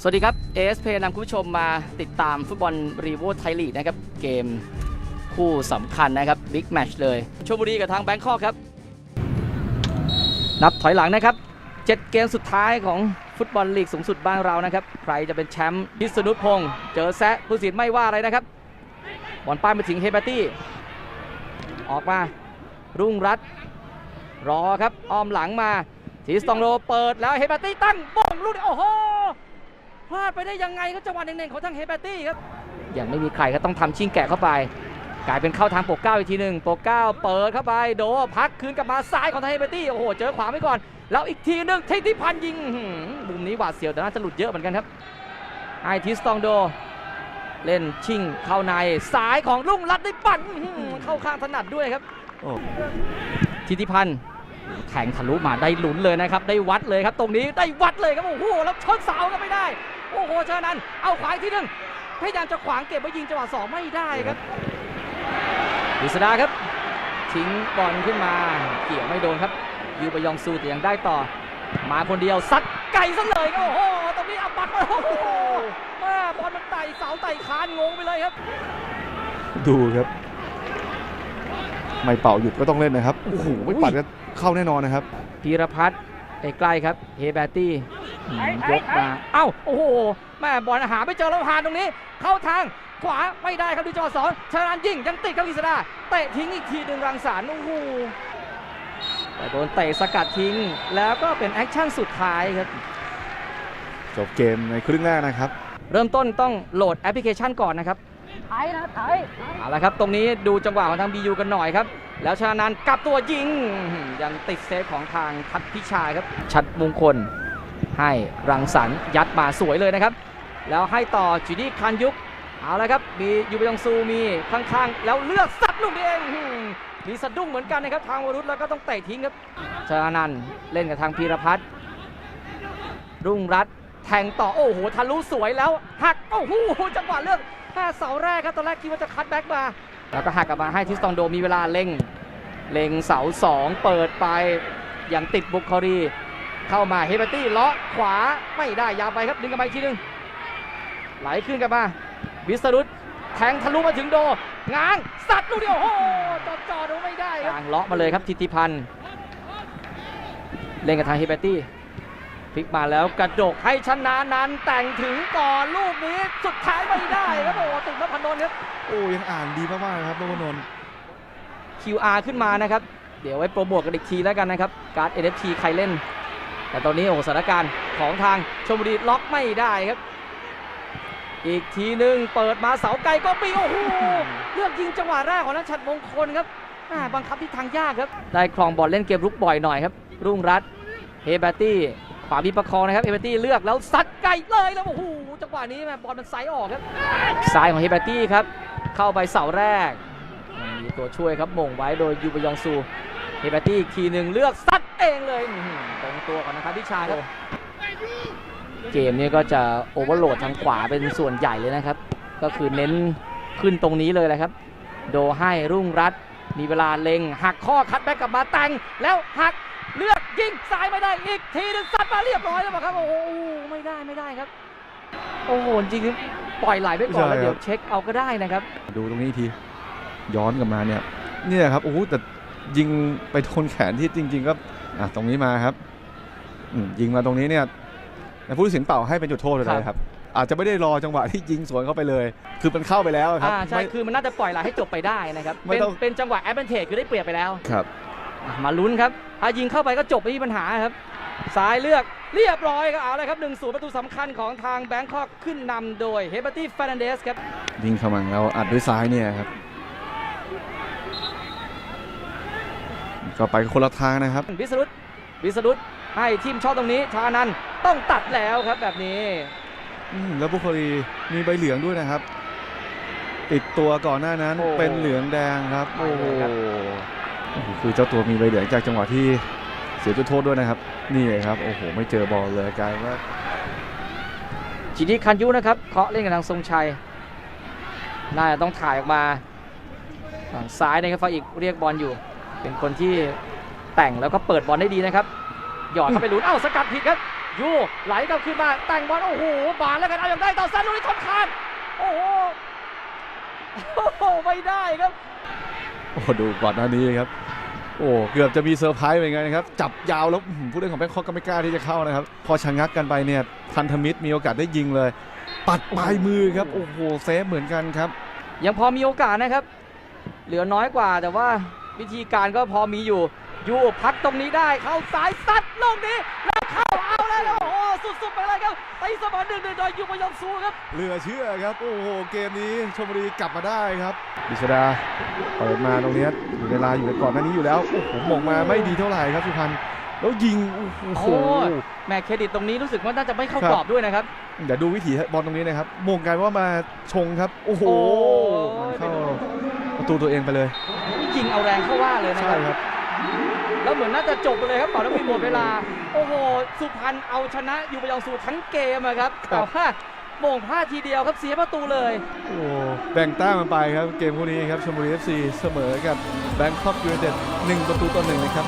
สวัสดีครับ ASP นำคุณผู้ชมมาติดตามฟุตบอลรีโวไทยลีกนะครับ เกมคู่สำคัญนะครับบิ๊กแมชเลยชลบุรีกับทางแบงคอกครับ นับถอยหลังนะครับ 7 เกมสุดท้ายของฟุตบอลลีกสูงสุดบ้านเรานะครับ ใครจะเป็นแชมป์พิษณุพงศ์เจอแซะผู้สินไม่ว่าอะไรนะครับบอลป้ายมาถึงเฮเบตตี้ ออกมารุ่งรัตรอครับ อ้อมหลังมาทีสตองโลเปิดแล้วเฮเบตตี้ตั้งบ้งลูกโอ้โห พลาดไปได้ยังไงครับจังหวะเน่งๆของทางเฮเบตตี้ครับยังไม่มีใครก็ต้องทำชิงแกะเข้าไป กลายเป็นเข้าทางโปกเก้าอีกทีหนึ่งโปกเก้าเปิดเข้าไปโดพักคืนกลับมาซ้ายของทางเฮเบตตี้โอ้โหเจอขวาไว้ก่อน แล้วอีกทีหนึงเทที่พันยิงอื้อหือมุมนี้หวาดเสียวแต่น่าจะหลุดเยอะเหมือนกันครับไอทิสตองโดเล่นชิงเข้าในซ้ายของลุงรัดได้ปั่นอื้อหือเข้าข้างถนัดด้วยครับโอ้ทิติพันธ์แทงทะลุมาได้หลุนเลยนะครับ ได้วัดเลยครับ ตรงนี้ได้วัดเลยครับโอ้โหแล้วชนเสาก็ไม่ได้ โอ้โหเชานั้นเอาขวาอีกที่หนึ่งพยายามจะขวางเก็บไว้ยิงจังหวะสองไม่ได้ครับดิสดาครับ ทิ้งบอลขึ้นมาเกี่ยวไม่โดนครับ ยูไปยองซูแต่ยังได้ต่อ มาคนเดียวซัดไก่ซะเลยครับโอ้โหตรงนี้อับปัดมาโอ้โหแม่บอลมันไต่เสาไต่คานงงไปเลยครับ ดูครับ ไม่เป่าหยุดก็ต้องเล่นนะครับโอ้โหไม่ปัดก็เข้าแน่นอนนะครับพีรพัฒน์ใกล้ๆครับเฮเบตตี้อืม ยกมา เอ้า โอ้โห แม่บอลหาไม่เจอแล้วผ่านตรงนี้ เข้าทางขวาไม่ได้ครับดูจอสองชานันยิงยังติดครับกิษดาเตะทิ้งอีกทีหนึ่งรังสรรค์โอ้โหแต่โดนเตะสกัดทิ้ง แล้วก็เป็นแอคชั่นสุดท้ายครับ จบเกมในครึ่งแรกนะครับ เริ่มต้นต้องโหลดแอปพลิเคชันก่อนนะครับไทยนะไทยเอาละครับ ตรงนี้ดูจังหวะของทาง BU กันหน่อยครับ แล้วชานันกลับตัวยิง ยังติดเซฟของทางทัดพิชาครับ ชัดมงคล ให้รังสรรค์ยัดมาสวยเลยนะครับ แล้วให้ต่อจูดี้คันยุกเอาละครับ มียูบยองซูมีข้างๆ แล้วเลือกสัดลูกเองมีสะดุ้งเหมือนกันนะครับ ทางวรุษแล้วก็ต้องเตะทิ้งครับชานันเล่นกับทางพีรพัฒน์รุ่งรัตแทงต่อโอ้โหทะลุสวยแล้วหักโอ้โหจังหวะเลือกแค่เสาแรกครับตอนแรกคิดว่าจะคัดแบ็กมาแล้วก็หักกลับมาให้ทิสตองโดมีเวลาเล็งเล็งเสาสองเปิดไปอย่างติดบุคคอรี เข้ามาเฮเบตตี้เลาะขวาไม่ได้ยาวไปครับดึงกลับมาอีกทีหนึงไหลขึ้นกลับมาวิสรุตแทงทะลุมาถึงโดง้างสัตว์ลูกเดียวโอ้โหจอดจอดไม่ได้ครับเลาะมาเลยครับทิติพันธ์เล่นกับทางเฮเบตตี้พลิกมาแล้วกระดกให้ชนะนันท์แต่งถึงก่อนลูกนี้สุดท้ายไม่ได้ครับโอ้โหติดนพนนท์ครับโอ้ยังอ่านดีมากๆนะครับนพนนท์ QR ขึ้นมานะครับ เดี๋ยวไว้โปรโมทกันอีกทีแล้วกันนะครับ การ์ด NFT ใครเล่น แต่ตอนนี้โอ้โหสถานการณ์ของทางชมบุรีล็อกไม่ได้ครับ อีกทีหนึ่งเปิดมาเสาไกลก็ปีโอ้โหเลือกยิงจังหวะแรกของนักชัดมงคลครับแม่บังคับที่ทางยากครับ ได้ครองบอลเล่นเกมรุกบ่อยหน่อยครับ รุ่งรัตน์เฮเบตตี้ขวามีประคองนะครับเฮเบตตี้เลือกแล้วซัดไกลเลยแล้วโอ้โหจังหวะนี้แม่บอลมันไซส์ออกครับซ้ายของเฮเบตตี้ครับ เข้าไปเสาแรกมีตัวช่วยครับหม่งไว้โดยยูบยองซูเฮเบตตี้อีกทีหนึ่งเลือกซัดเองเลยอื้อหือ ตรงตัวก่อนนะครับพิชาครับเกมนี้ก็จะโอเวอร์โหลดทางขวาเป็นส่วนใหญ่เลยนะครับ ก็คือเน้นขึ้นตรงนี้เลยแหละครับ โดให้รุ่งรัตน์มีเวลาเล็ง หักข้อคัดแบ็กกลับมาแต่ง แล้วหักเลือกยิงซ้ายไม่ได้อีกทีหนึงซัดมาเรียบร้อยแล้วบอกครับ โอ้โหไม่ได้ไม่ได้ครับ โอ้โหจริงๆปล่อยไหลไปก่อนแล้วเดี๋ยวเช็คเอาก็ได้นะครับ ดูตรงนี้อีกทีย้อนกลับมาเนี่ยเนี่ยครับโอ้โหแต่ยิงไปโดนแขนที่จริง ๆ ก็อะตรงนี้มาครับ อืมยิงมาตรงนี้เนี่ยแต่ผู้ตัดสินเป่าให้เป็นจุดโทษเลยครับ อาจจะไม่ได้รอจังหวะที่ยิงสวนเข้าไปเลย คือมันเข้าไปแล้วครับอ่าใช่ไม่คือมันน่าจะปล่อยไหลให้จบไปได้นะครับไม่เป็นต้องเป็นจังหวะแอดเวนเทจคือได้เปรียบไปแล้วครับอะมาลุ้นครับถ้ายิงเข้าไปก็จบไม่มีปัญหาครับซ้ายเลือกเรียบร้อยครับเอาเลยครับหนึ่งศูนย์ประตูสำคัญของทางแบงคอกขึ้นนำโดยเฮเบอร์ตี้ฟ r ร์นันเดสครับยิงเข้ามาแล้วอัดด้วยซ้ายเนี่ยครับก็ไปคนละทางนะครับ วิสรุตวิสรุต ให้ทีมชอบตรงนี้ชานันต้องตัดแล้วครับแบบนี้อืมแล้วบุคคลีมีใบเหลืองด้วยนะครับ ติดตัวก่อนหน้านั้นโอ้เป็นเหลืองแดงครับไปโอ้โหเลยครับโอ้โหคือเจ้าตัวมีใบเหลืองจากจังหวะที่เสียจุดโทษด้วยนะครับ นี่เลยครับโอ้โหไม่เจอบอลเลยกลายว่าจีดีคันยุนะครับเคาะเล่นกับทางทรงชัยน่าจะต้องถ่ายออกมาฝั่งซ้ายนะครับฟาอีกเรียกบอลอยู่ เป็นคนที่แต่งแล้วก็เปิดบอลได้ดีนะครับ หยอดเข้าไปลุ้นเอ้าสกัดผิดครับยูไหลกลับขึ้นมาแต่งบอลโอ้โหบานแล้วกันเอาอย่างได้ต่อซันลูกนี้ชนคานโอ้โหโอ้โหไม่ได้ครับโอ้ดูก่อนหน้านี้ครับ โอ้เกือบจะมีเซอร์ไพรส์เหมือนกันนะครับ จับยาวแล้วอื้อหือผู้เล่นของแบงคอกก็ไม่กล้าที่จะเข้านะครับ พอชะงักกันไปเนี่ยพันธมิตรมีโอกาสได้ยิงเลย ปัดปลายมือครับ โอ้โหเซฟเหมือนกันครับ ยังพอมีโอกาสนะครับ เหลือน้อยกว่าแต่ว่าวิธีการก็พอมีอยู่ ยูพักตรงนี้ได้เข้าสายซัดลูกนี้แล้วเข้าเอาแล้วโอ้โหสุดๆไปเลยครับตีเสมอหนึ่งหนึ่งโดยยูมายองซูครับเหลือเชื่อครับโอ้โหเกมนี้ชมบุรีกลับมาได้ครับดิชดาเปิดมาตรงเนี้ยอยู่ในลายอยู่ในก่อนหน้านี้อยู่แล้วโอ้โหมงมาไม่ดีเท่าไหร่ครับสุพรรณแล้วยิงโอ้โหโอ้ยแหม่เครดิตตรงนี้รู้สึกว่าน่าจะไม่เข้าครับกรอบด้วยนะครับเดี๋ยวดูวิถีบอลตรงนี้นะครับมงกลายว่ามาชงครับโอ้โหโอ้ยมันเข้าประตูตัวเองไปเลยยิงเอาแรงเข้าว่าเลยนะใช่ครับครับ แล้วเหมือนน่าจะจบไปเลยครับก่อนแล้วมีหมดเวลา โอ้โห สุพรรณเอาชนะยูมายองซูทั้งเกมอะครับครัแต่บว่าโมงพลาดทีเดียวครับเสียประตูเลย โอ้แบ่งแต้มมันไปครับเกมคู่นี้ครับชมบุรีเอฟซีเสมอกับแบงคอกยูไนเต็ดหนึ่งประตูต่อหนึ่งนะครับ